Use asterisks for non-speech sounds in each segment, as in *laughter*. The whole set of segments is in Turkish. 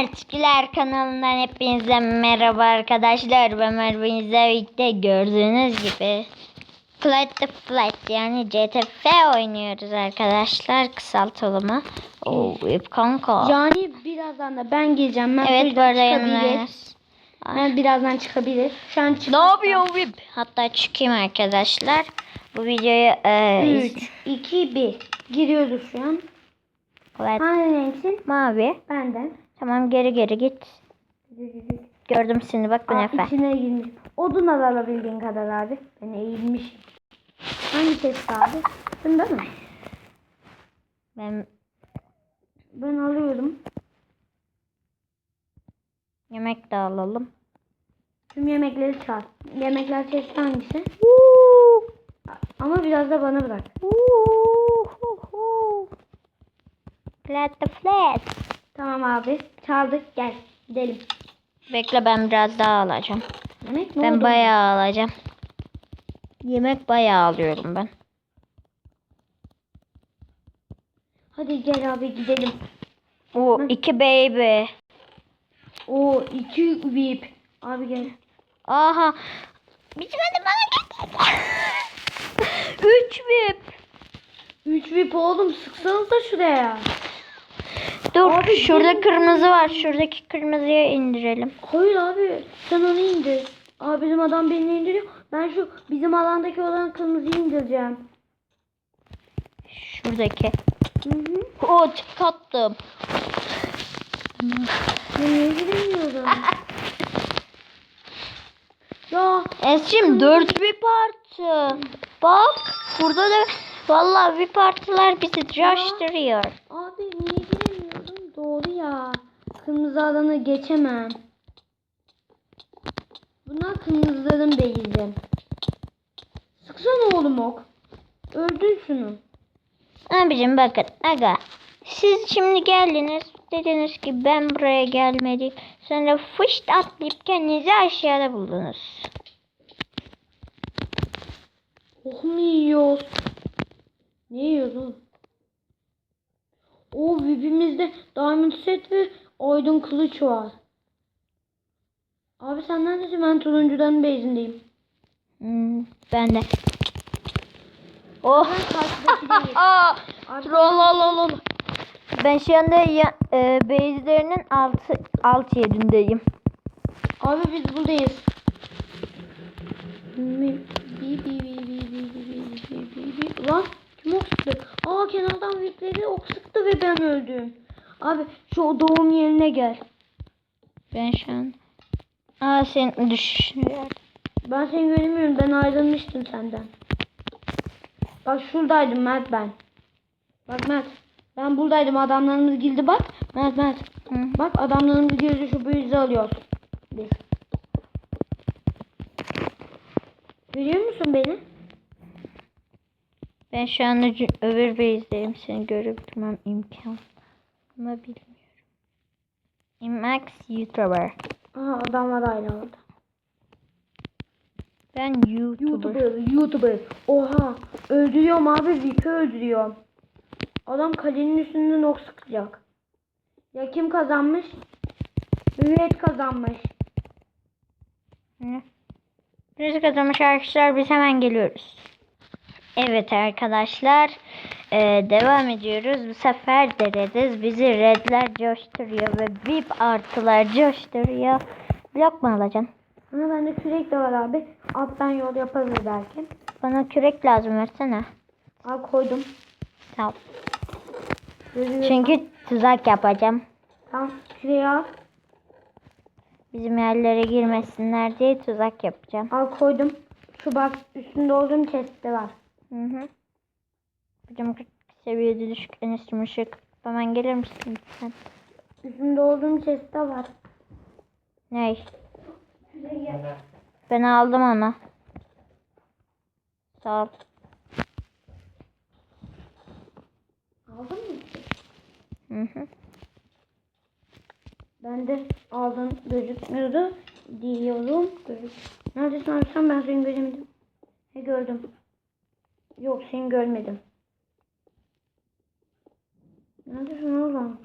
Mertçiler kanalından hepinize merhaba arkadaşlar. Ben Merve'nizle birlikte gördüğünüz gibi Flight the Flight yani CTF oynuyoruz arkadaşlar kısaltılımı. Oo hep kanka. Yani birazdan da ben geleceğim. Ben evet bu arada yanındayız. Ben birazdan çıkabilir. Şu an çık. Ne yapıyor Vip? Hatta çıkayım arkadaşlar. Bu videoyu e, 3, 2, 1. Giriyoruz şu an. Hangi renksin? mavi. Benden. Tamam geri geri git. Gördüm seni bak bu nefer. içine girmiş. Odun al alabildiğin kadar abi. Ben eğilmişim. Hangi ses abi? Bunda mı? Ben Ben alıyorum. yemek de alalım. Tüm yemekleri çal. Yemekler çeşitli hangisi? Ama biraz da bana bırak. Flat the flat. Tamam abi. Çaldık. Gel. Gidelim. Bekle ben biraz daha alacağım. Yemek ne Ben oldu? bayağı alacağım. Yemek bayağı alıyorum ben. Hadi gel abi gidelim. O iki baby. O iki VIP. Abi gel. Aha. Bitmedi bana gel. *laughs* Üç VIP. Üç VIP oğlum sıksanız da şuraya. Dur Abi, şurada gelin. kırmızı var. Şuradaki kırmızıya indirelim. Hayır abi sen onu indir. Abi bizim adam beni indiriyor. Ben şu bizim alandaki olan kırmızıyı indireceğim. Şuradaki. Hı hı. O tık attım. Ben niye giremiyorum? *laughs* ya Esrim 4 VIP artı. Bak burada da vallahi VIP artılar bizi coşturuyor. abi Kırmızı alanı geçemem. Bunlar kırmızıların beyizim. Sıksana oğlum ok. Öldür şunu. Abicim bakın aga. Siz şimdi geldiniz. Dediniz ki ben buraya gelmedim. Sonra fışt atlayıp kendinizi aşağıda buldunuz. Ok mu yiyoruz? Ne yiyoruz oğlum? O VIP'imizde Diamond Set ve Oydun kılıç var. Abi sen neredesin? Ben turuncudan bezindeyim. Hmm, ben de. Oh. Troll Ben şu anda ya, e, base'lerinin altı, alt yerindeyim. Abi biz buradayız. Lan kim ok sıktı? Aa kenardan Vikleri ok ve ben öldüm. Abi şu doğum yerine gel. Ben şu an... Aa sen düşüyor. Ben seni göremiyorum. Ben ayrılmıştım senden. Bak şuradaydım Mert ben. Bak Mert. Ben buradaydım. Adamlarımız girdi bak. Mert Mert. Hı. Bak adamlarımız girdi şu büyüzü alıyoruz. Biz. Görüyor musun beni? Ben şu anda cü- öbür base'deyim. Seni görüp durmam imkan. Ama bilmiyorum. Max YouTuber. Aha adam var orada. Ben YouTuber. YouTuber, YouTuber. Oha. Öldürüyorum abi. Vip'i öldürüyorum. Adam kalenin üstünden ok sıkacak. Ya kim kazanmış? Hürriyet kazanmış. Ne? Biz kazanmış arkadaşlar biz hemen geliyoruz. Evet arkadaşlar eee, devam ediyoruz. Bu sefer de rediz. Bizi redler coşturuyor ve VIP artılar coşturuyor. Blok mu alacaksın? Ama bende kürek de var abi. Alttan yol yaparız belki. Bana kürek lazım versene. Al koydum. Ol. Görüyorum. Çünkü tuzak yapacağım. Tamam küreği al. Bizim yerlere girmesinler diye tuzak yapacağım. Al koydum. Şu bak üstünde olduğum chest'te var. Hı hı. Hocam 40 seviyede düşük enstrüman ışık. Hemen gelir misin lütfen? Üstünde olduğum chest'te var. Ney? Ben aldım onu. Sağ ol. Aldın mı? Hı hı. Ben de aldım gözükmüyordu diyorum. Gözük. Neredesin sen ben seni göremedim. He gördüm. Yok seni görmedim. Neredesin oğlum?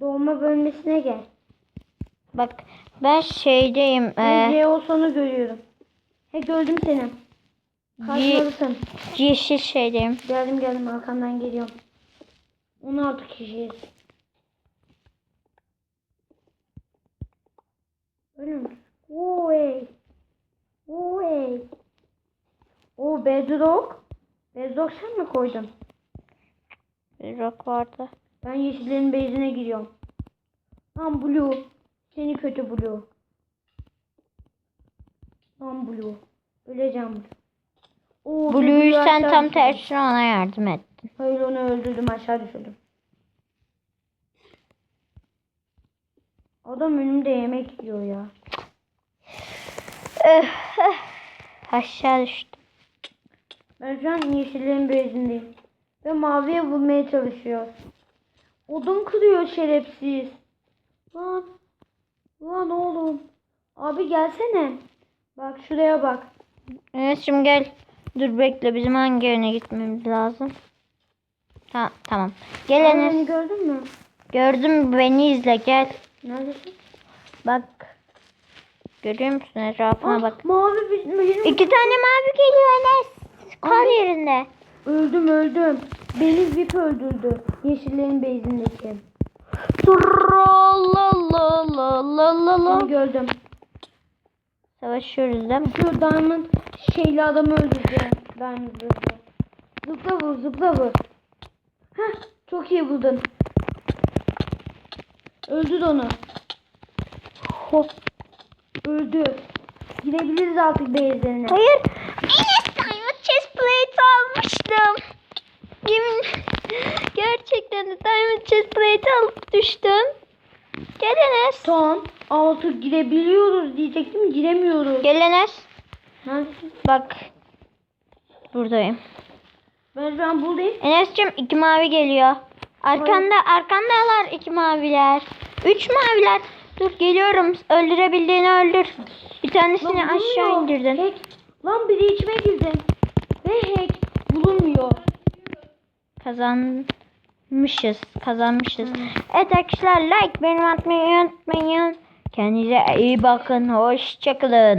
Doğma bölmesine gel. Bak ben şeydeyim. Ben E, C olsanı görüyorum. He gördüm seni. Karşımalısın. yeşil şeydeyim. Geldim geldim arkandan geliyorum. 16 kişiyiz. Öyle mi? Oy. Oy. O bedrock. Bedrock sen mi koydun? Bir rock vardı. Ben yeşillerin bezine giriyorum. Lan Blue. Seni kötü Blue. Lan Blue. Öleceğim Blue. Oo, Blue'yu Blue sen tam düşürdüm. tersine ona yardım ettin. Hayır onu öldürdüm aşağı düşürdüm. Adam önümde yemek yiyor ya. Öh, öh. Aşağı düştüm. Ben şu an yeşillerin bezindeyim. Ve maviye vurmaya çalışıyor. Odun kırıyor şerefsiz. Lan. Lan oğlum. Abi gelsene. Bak şuraya bak. Enes'cim gel. Dur bekle bizim hangi yöne gitmemiz lazım? Ha tamam. Gel Aa, Beni Enes. gördün mü? Gördüm beni izle gel. Neredesin? Bak. Görüyor musun etrafına Aa, bak. Mavi bir- benim. İki tane mavi geliyor Enes. Kal yerinde. Öldüm öldüm. Beni Vip öldürdü. Yeşillerin bezindeki. La la la la la la. Seni gördüm. Savaşıyoruz değil mi? Şu Diamond şeyli adamı öldürdü. Diamond zırhlı. Zıpla vur zıpla vur. Heh çok iyi buldun. Öldür onu. Hop. Öldü. Gidebiliriz artık base'lerine. Hayır. Düştüm. Gel Enes. Son. Altı girebiliyoruz diyecektim giremiyoruz. Gel Enes. Neredesin? Bak. Buradayım. Ben şu an buradayım. Enes'cim iki mavi geliyor. Arkanda arkandalar iki maviler. Üç maviler. Dur geliyorum. Öldürebildiğini öldür. Bir tanesini Lan aşağı bulunmuyor. indirdin. Hack. Lan biri içime girdi. Ve hack. Bulunmuyor. Kazanmışız. Kazanmışız. Evet arkadaşlar like benim atmayı unutmayın. Kendinize iyi bakın. Hoşçakalın.